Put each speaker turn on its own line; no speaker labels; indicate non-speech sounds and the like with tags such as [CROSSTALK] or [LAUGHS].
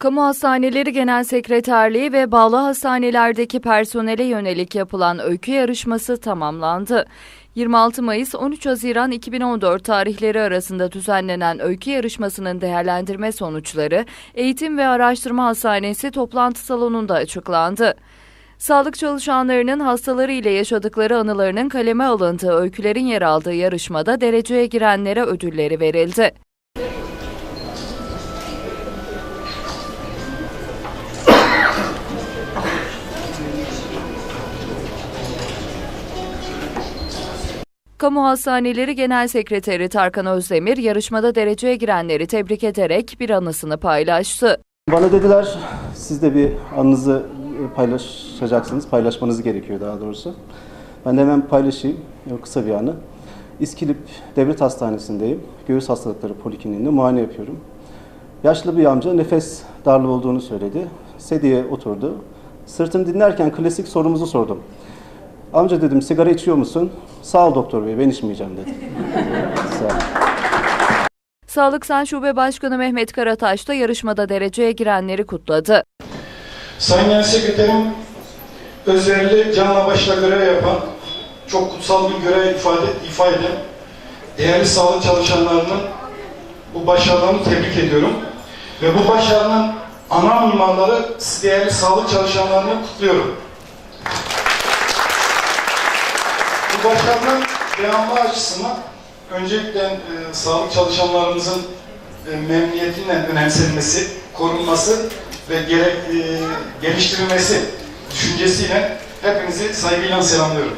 Kamu Hastaneleri Genel Sekreterliği ve bağlı hastanelerdeki personele yönelik yapılan öykü yarışması tamamlandı. 26 Mayıs 13 Haziran 2014 tarihleri arasında düzenlenen öykü yarışmasının değerlendirme sonuçları Eğitim ve Araştırma Hastanesi toplantı salonunda açıklandı. Sağlık çalışanlarının hastaları ile yaşadıkları anılarının kaleme alındığı öykülerin yer aldığı yarışmada dereceye girenlere ödülleri verildi. Kamu Hastaneleri Genel Sekreteri Tarkan Özdemir yarışmada dereceye girenleri tebrik ederek bir anısını paylaştı.
Bana dediler siz de bir anınızı paylaşacaksınız, paylaşmanız gerekiyor daha doğrusu. Ben de hemen paylaşayım, o kısa bir anı. İskilip Devlet Hastanesi'ndeyim. Göğüs hastalıkları polikliniğinde muayene yapıyorum. Yaşlı bir amca nefes darlığı olduğunu söyledi. Sediye oturdu. Sırtını dinlerken klasik sorumuzu sordum. Amca dedim sigara içiyor musun? Sağ ol doktor bey ben içmeyeceğim dedi. [LAUGHS] Sağ ol.
Sağlık Sen Şube Başkanı Mehmet Karataş da yarışmada dereceye girenleri kutladı.
Sayın Genel Sekreterim, özverili canla başla görev yapan, çok kutsal bir görev ifade, ifade eden değerli sağlık çalışanlarının bu başarılarını tebrik ediyorum. Ve bu başarının ana mimarları değerli sağlık çalışanlarını kutluyorum. Başarının devamlı açısından öncelikle e, sağlık çalışanlarımızın e, memnuniyetinden önemsenmesi, korunması ve gerek, e, geliştirilmesi düşüncesiyle hepinizi saygıyla selamlıyorum.